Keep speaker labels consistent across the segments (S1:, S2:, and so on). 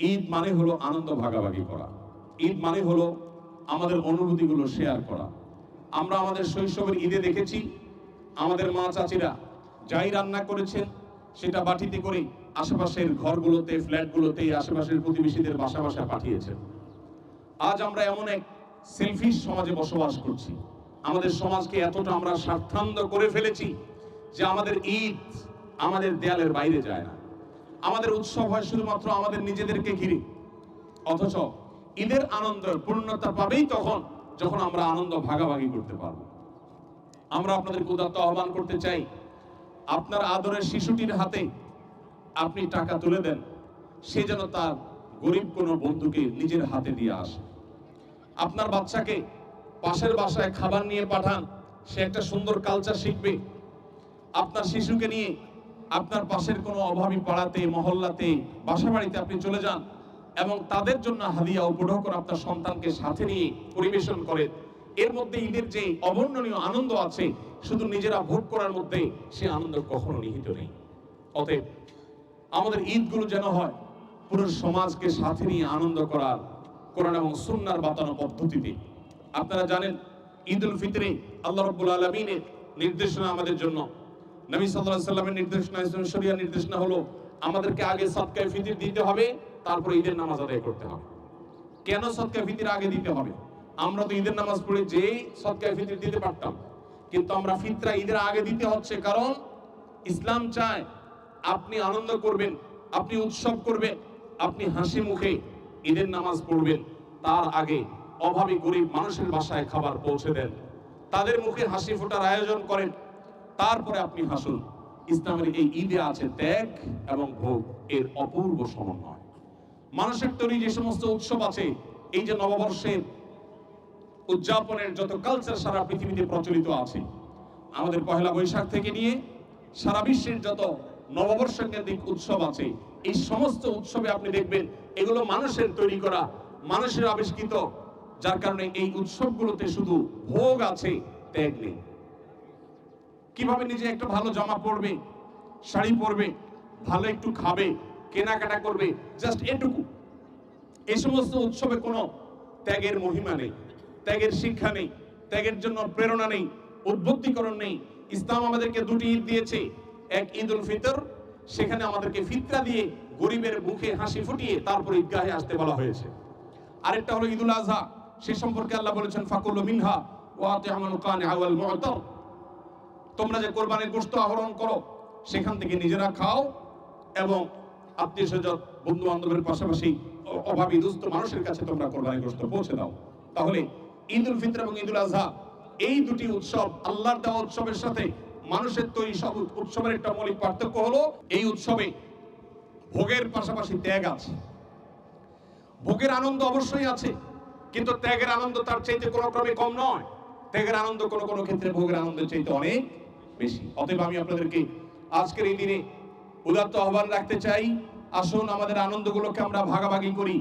S1: ঈদ মানে হলো আনন্দ ভাগাভাগি করা। ঈদ মানে হলো আমাদের অনুভূতিগুলো শেয়ার করা। আমরা আমাদের শৈশবের ঈদে দেখেছি, আমাদের মা চাচিরা যাই রান্না করেছেন, সেটা বাটিতে করে আশেপাশের ঘরগুলোতে, ফ্ল্যাটগুলোতে, আশেপাশের প্রতিবেশীদের বাসা বাসা পাঠিয়েছেন। আজ আমরা এমন এক সেলফিশ সমাজে বসবাস করছি। আমাদের সমাজকে এতটা আমরা স্বার্থান্ধ করে ফেলেছি যে আমাদের ঈদ আমাদের দেয়ালের বাইরে যায় না। আমাদের উৎসব হয় শুধুমাত্র আমাদের নিজেদেরকে ঘিরে। অথচ ঈদের আনন্দের পূর্ণতা পাবেই তখন, যখন আমরা আনন্দ ভাগাভাগি করতে পারব। আমরা আপনাদের উদাত্ত আহ্বান করতে চাই, আপনার আদরের শিশুটির হাতে আপনি টাকা তুলে দেন, সে যেন তার গরিব কোনো বন্ধুকে নিজের হাতে দিয়ে আসে। আপনার বাচ্চাকে পাশের বাসায় খাবার নিয়ে পাঠান, সে একটা সুন্দর কালচার শিখবে। আপনার শিশুকে নিয়ে আপনার পাশের কোনো অভাবী পাড়াতে, মহল্লাতে বাসা বাড়িতে আপনি চলে যান এবং তাদের জন্য হাদিয়া উপঢৌকন আপনার সন্তানকে সাথে নিয়ে পরিবেশন করেন। এর মধ্যে ঈদের যে অবর্ণনীয় আনন্দ আছে, শুধু নিজেরা ভোগ করার মধ্যে সে আনন্দ কখনো নিহিত নেই। অতএব আমাদের ঈদগুলো যেন হয় পুরো সমাজকে সাথে নিয়ে আনন্দ করার, কোরআন এবং সুন্নার বাতানো পদ্ধতিতে। আপনারা জানেন ঈদ উল ফিতরে আল্লাহ রব্বুল আলমিনের নির্দেশনা আমাদের জন্য। নবী সাল্লাহ সাল্লামের নির্দেশনা শরিয়া নির্দেশনা হলো আমাদেরকে আগে সৎকায় ফিতির দিতে হবে, তারপরে ঈদের নামাজ আদায় করতে হবে। কেন সৎকায় ফিতির আগে দিতে হবে? আমরা তো ঈদের নামাজ পড়ে যেই সৎকায় ফিতির দিতে পারতাম। কিন্তু আমরা ফিতরা ঈদের আগে দিতে হচ্ছে কারণ ইসলাম চায় আপনি আনন্দ করবেন, আপনি উৎসব করবেন, আপনি হাসি মুখে ঈদের নামাজ পড়বেন। তার আগে অভাবী গরিব মানুষের বাসায় খাবার পৌঁছে দেন। তাদের মুখে হাসি ফোটার আয়োজন করেন। তারপরে আপনি হাসুন, ইসলামের এই ঈদে আছে ত্যাগ এবং ভোগ, এর অপূর্ব সমন্বয়। মানুষের তৈরি যে সমস্ত উৎসব আছে, এই যে নববর্ষের উদযাপনের যত কালচার সারা পৃথিবীতে প্রচলিত আছে, আমাদের পহেলা বৈশাখ থেকে নিয়ে সারা বিশ্বের যত নববর্ষ কেন্দ্রিক উৎসব আছে, এই সমস্ত উৎসবে আপনি দেখবেন এগুলো মানুষের তৈরি করা, মানুষের আবিষ্কৃত, যার কারণে এই উৎসবগুলোতে শুধু ভোগ আছে, ত্যাগ নেই। কীভাবে নিজে একটা ভালো জামা পরবে, শাড়ি পরবে, ভালো একটু খাবে, কেনাকাটা করবে জাস্ট এটুকু। এই সমস্ত উৎসবে কোনো ত্যাগের মহিমা নেই, ত্যাগের শিক্ষা নেই, ত্যাগের জন্য প্রেরণা নেই, উদ্বুদ্ধিকরণ নেই। ইসলাম আমাদেরকে দুটি ঈদ দিয়েছে, এক ঈদ উল ফিতর, সেখানে আমাদেরকে ফিতরা দিয়ে গরিবের মুখে হাসি ফুটিয়ে তারপর ঈদগাহে আসতে বলা হয়েছে। আরেকটা হলো ঈদুল আজহা, সে সম্পর্কে আল্লাহ বলেছেন ফাকুল মিনহা ওয়াতে আমল কান আওয়াল মুআতার তোমরা যে কোরবানির গোস্ত আহরণ করো, সেখান থেকে নিজেরা খাও এবং আত্মীয় স্বজন বন্ধু বান্ধবের পাশাপাশি অভাবী দুস্থ মানুষের কাছে তোমরা কোরবানির গোশত পৌঁছে দাও। তাহলে ঈদ ফিতর এবং ঈদুল আজহা এই দুটি উৎসব আল্লাহর দেওয়া উৎসবের সাথে মানুষের তৈরি সব উৎসবের একটা মৌলিক পার্থক্য হলো, এই উৎসবে ভোগের পাশাপাশি ত্যাগ আছে। ভোগের আনন্দ অবশ্যই আছে, কিন্তু ত্যাগের আনন্দ তার চাইতে কোনো ক্রমে কম নয়। ত্যাগের আনন্দ কোনো কোনো ক্ষেত্রে ভোগের আনন্দের চাইতে অনেক বেশি। অতএব আমি আপনাদেরকে আজকের এই দিনে উদাত্ত আহ্বান রাখতে চাই। আসুন, আমাদের আনন্দগুলোকে আমরা ভাগাভাগি করি।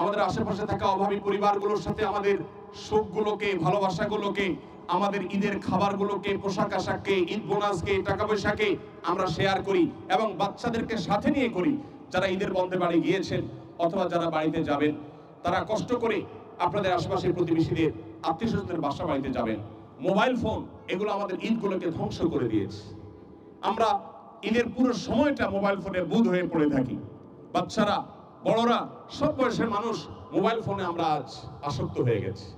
S1: আমাদের আশেপাশে থাকা অভাবী পরিবারগুলোর সাথে আমাদের সুখগুলোকে, ভালোবাসাগুলোকে, আমাদের ঈদের খাবারগুলোকে, পোশাক আশাককে, ঈদ বোনাসকে টাকা পয়সাকে আমরা শেয়ার করি এবং বাচ্চাদেরকে সাথে নিয়ে করি। যারা ঈদের বন্ধে বাড়ি গিয়েছেন অথবা যারা বাড়িতে যাবেন, তারা কষ্ট করে আপনাদের আশেপাশের প্রতিবেশীদের আত্মীয় স্বজনের বাসা বাড়িতে যাবেন। মোবাইল ফোন, এগুলো আমাদের ঈদগুলোকে ধ্বংস করে দিয়েছে। আমরা ঈদের পুরো সময়টা মোবাইল ফোনের বুধ হয়ে পড়ে থাকি। বাচ্চারা, বড়রা, সব বয়সের মানুষ মোবাইল ফোনে আমরা আজ আসক্ত হয়ে গেছি।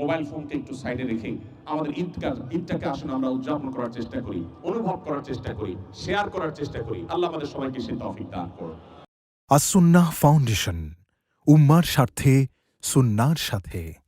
S1: মোবাইল ফোনকে একটু সাইডে রেখে আমাদের ঈদকার ঈদটাকে আসলে আমরা উদযাপন করার চেষ্টা করি, অনুভব করার চেষ্টা করি শেয়ার করার চেষ্টা করি। আল্লাহ আমাদের সবাইকে সে তৌফিক দান করুন।
S2: আসুন্নাহ ফাউন্ডেশন, উম্মার স্বার্থে, সুন্নার সাথে।